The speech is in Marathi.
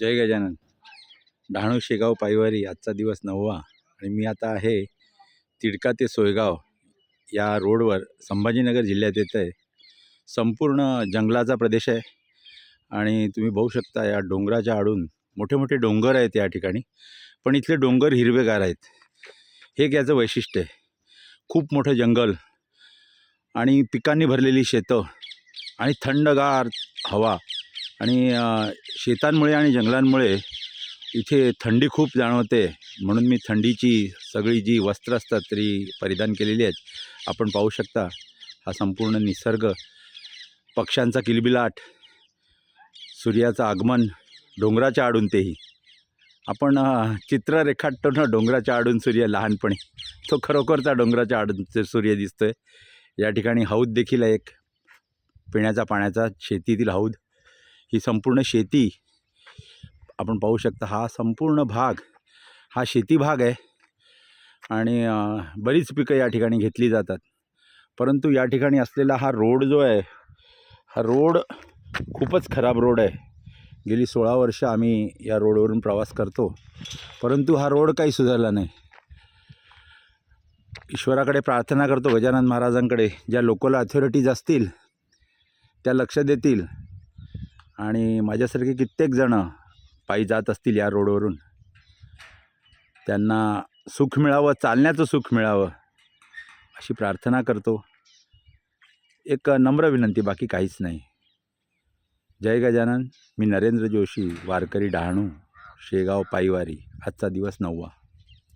जय गजानन. डहाणू शेगाव पायवारी आजचा दिवस नववा. आणि मी आता आहे तिडका ते सोयगाव या रोडवर. संभाजीनगर जिल्ह्यात येत आहे. संपूर्ण जंगलाचा प्रदेश आहे. आणि तुम्ही बघू शकता या डोंगराच्या आडून मोठे मोठे डोंगर आहेत या ठिकाणी. पण इथले डोंगर हिरवेगार आहेत. हे एक याचं वैशिष्ट्य आहे. खूप मोठं जंगल आणि पिकांनी भरलेली शेतं आणि थंडगार हवा. आणि शेतांमुळे आणि जंगलांमुळे इथे थंडी खूप जाणवते. म्हणून मी थंडीची सगळी जी वस्त्र असतात तरी परिधान केलेली आहेत. आपण पाहू शकता हा संपूर्ण निसर्ग पक्ष्यांचा किलबिलाट सूर्याचं आगमन डोंगराच्या आडून तेही. आपण चित्र रेखाटतो ना डोंगराच्या आडून सूर्य लहानपणी. तो खरोखरचा डोंगराच्या आडून सूर्य दिसतो आहे या ठिकाणी हौद देखील आहे एक पिण्याचा पाण्याचा शेतीतील हौद. ही संपूर्ण शेती आपण पाहू शकता हा संपूर्ण भाग हा शेती भाग आहे. आणि बरीच पिकं या ठिकाणी घेतली जातात. परंतु या ठिकाणी असलेला हा रोड जो आहे हा रोड खूपच खराब रोड आहे. गेली सोळा वर्ष आम्ही या रोडवरून प्रवास करतो. परंतु हा रोड काही सुधारला नाही. ईश्वराकडे प्रार्थना करतो गजानन महाराजांकडे ज्या लोकल अथॉरिटीज असतील त्या लक्ष देतील. आणि माझ्यासारखे कित्येक जणं पायी जात असतील या रोडवरून. त्यांना सुख मिळावं चालण्याचं सुख मिळावं अशी प्रार्थना करतो. एक नम्र विनंती बाकी काहीच नाही. जय गजानन मी नरेंद्र जोशी वारकरी डहाणू शेगाव पायवारी. आजचा दिवस नववा.